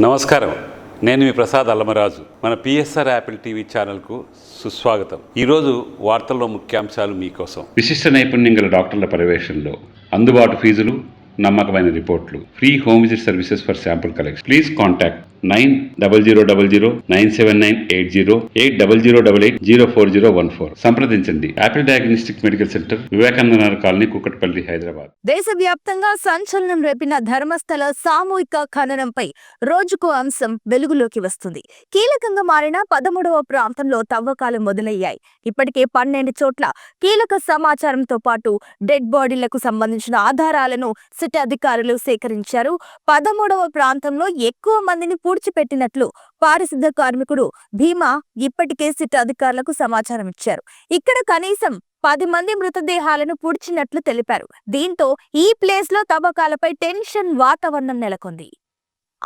నమస్కారం. నేను మీ ప్రసాద్ అల్లమరాజు. మన పిఎస్ఆర్ యాపిల్ టీవీ ఛానల్కు సుస్వాగతం. ఈరోజు వార్తల్లో ముఖ్యాంశాలు మీకోసం. విశిష్ట నైపుణ్యం గల డాక్టర్ల పర్యవేక్షణలో అందుబాటు ఫీజులు నమ్మకమైన రిపోర్ట్లు free home visit services for sample collection. Please contact nine double zero double zero nine seven nine eight zero eight double zero double eight zero four zero one four సంప్రదించండి. Apple diagnostic medical centre Vivekananda colony Kukatpally Hyderabad. దేశవ్యాప్తంగా సంచలనం రేపిన ధర్మస్థల సామూహిక ఖననంపై రోజుకో అంశం వెలుగులోకి వస్తుంది. కీలకంగా మారిన పదమూడవ ప్రాంతంలో తవ్వకాలు మొదలయ్యాయి. ఇప్పటికే పన్నెండు చోట్ల కీలక సమాచారంతో పాటు డెడ్ బాడీలకు సంబంధించిన ఆధారాలను సిట్ అధికారులు సేకరించారు. పదమూడవ ప్రాంతంలో ఎక్కువ మందిని పూడ్చిపెట్టినట్లు పారిశుద్ధ కార్మికుడు భీమా ఇప్పటికే సిట్ అధికారులకు సమాచారం ఇచ్చారు. ఇక్కడ కనీసం పది మంది మృతదేహాలను పూడ్చినట్లు తెలిపారు. దీంతో ఈ ప్లేస్లో తవ్వకాలపై టెన్షన్ వాతావరణం నెలకొంది.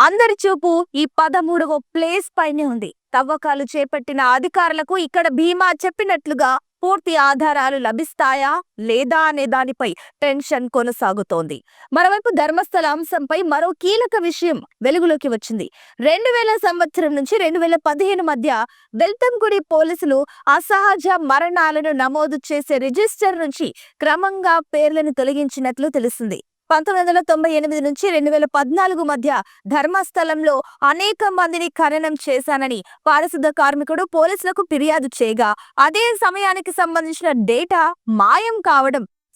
అందరి చూపు ఈ పదమూడవ ప్లేస్ పైనే ఉంది. తవ్వకాలు చేపట్టిన అధికారులకు ఇక్కడ భీమా చెప్పినట్లుగా పూర్తి ఆధారాలు లభిస్తాయా లేదా అనే దానిపై టెన్షన్ కొనసాగుతోంది. మరోవైపు ధర్మస్థల అంశంపై మరో కీలక విషయం వెలుగులోకి వచ్చింది. రెండు వేల సంవత్సరం నుంచి రెండు వేల పదిహేను మధ్య వెల్తంగుడి పోలీసులు అసహజ మరణాలను నమోదు చేసే రిజిస్టర్ నుంచి క్రమంగా పేర్లను తొలగించినట్లు తెలిసింది పంతొమ్మిది వందల తొంభై ఎనిమిది నుంచి రెండు వేల పద్నాలుగు మధ్య ధర్మస్థలంలో అనేక మందిని ఖననం చేశానని పారిశుద్ధ కార్మికుడు పోలీసులకు ఫిర్యాదు చేయగా అదే సమయానికి సంబంధించిన డేటా మాయం కావడం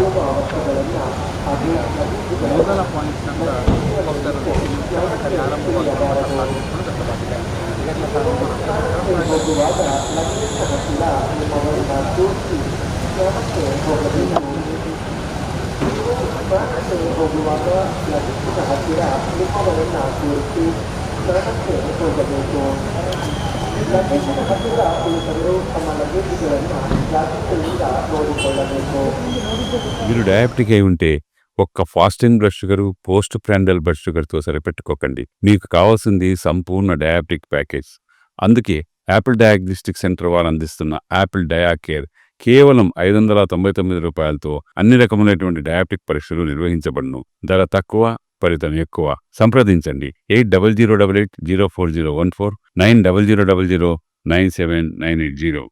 ಇದ್ರು ಅಂತ ಹೇಳಿ ಸ್ಥಳೀಯರು ಕೂಡ ಮಾಹಿತಿ ಕೊಟ್ಟಿರೋದು ಹಾಗಾಗಿ ಅವರಿಗೆ ಆ ಪ್ಲೇಸ್ ಗೊತ್ತಿದೆ ಅವರು ಏನಾದರೂ ಅದನ್ನು ನಾಶ ಮಾಡಿರಬಹುದಾ ಅನ್ನುವಂಥ ಅವ್ರಿಗೂ ಕೂಡ ಗೊತ್ತಿದೆ ಇದು ಒಬ್ಬನೇ ವ್ಯಕ್ತಿ ಇದ್ದಿರುವಂಥದ್ದಲ್ಲ ಒಬ್ಬನಿಗೆ ಊಟ ಇದ್ರು ಊಟ ಕೊಡೋದಕ್ಕೆ ಜಾಸ್ತಿ ಜನ ಇದ್ರು ಅಂತ ಹೇಳಿ ಸ್ಥಳೀಯರು ಕೂಡ ಮಾಹಿತಿ ಕೊಟ್ಟಿರೋದು ಹಾಗಾಗಿ ಅವರಿಗೆ ಆ ಪ್ಲೇಸ್ ಗೊತ್ತಿದೆ ಅವರು ಏನಾದರೂ ಅದನ್ನು ನಾಶ ಮಾಡಿರಬಹುದಾ ಅನ್ನುವಂಥ ಅವ್ರಿಗೆ ಒಂದಷ್ಟು ಜನ ಕೂಡ ಹೇಳ್ತಾರೆ ಮೊದಲ ಪಾಯಿಂಟ್ ನಂತರ ಭಕ್ತರು ಕಾರ್ಯ ಆರಂಭವಾಗುವ ವ್ಯಕ್ತಪಟ್ಟಿದೆ మీరు డయాబెటిక్ అయి ఉంటే ఒక్క fasting blood sugar post prandial blood షుగర్తో సరిపెట్టుకోకండి మీకు కావాల్సింది సంపూర్ణ డయాబెటిక్ ప్యాకేజ్ అందుకే యాపిల్ డయాగ్నోస్టిక్ సెంటర్ వారు అందిస్తున్న యాపిల్ డయా కేర్ కేవలం ఐదు వందల తొంభై తొమ్మిది రూపాయలతో అన్ని రకములైనటువంటి డయాబెటిక్ పరీక్షలు నిర్వహించబడును ధర తక్కువ ఫలితం ఎక్కువ. సంప్రదించండి. Eight double zero double eight zero four zero one four nine double zero double zero nine seven nine eight zero.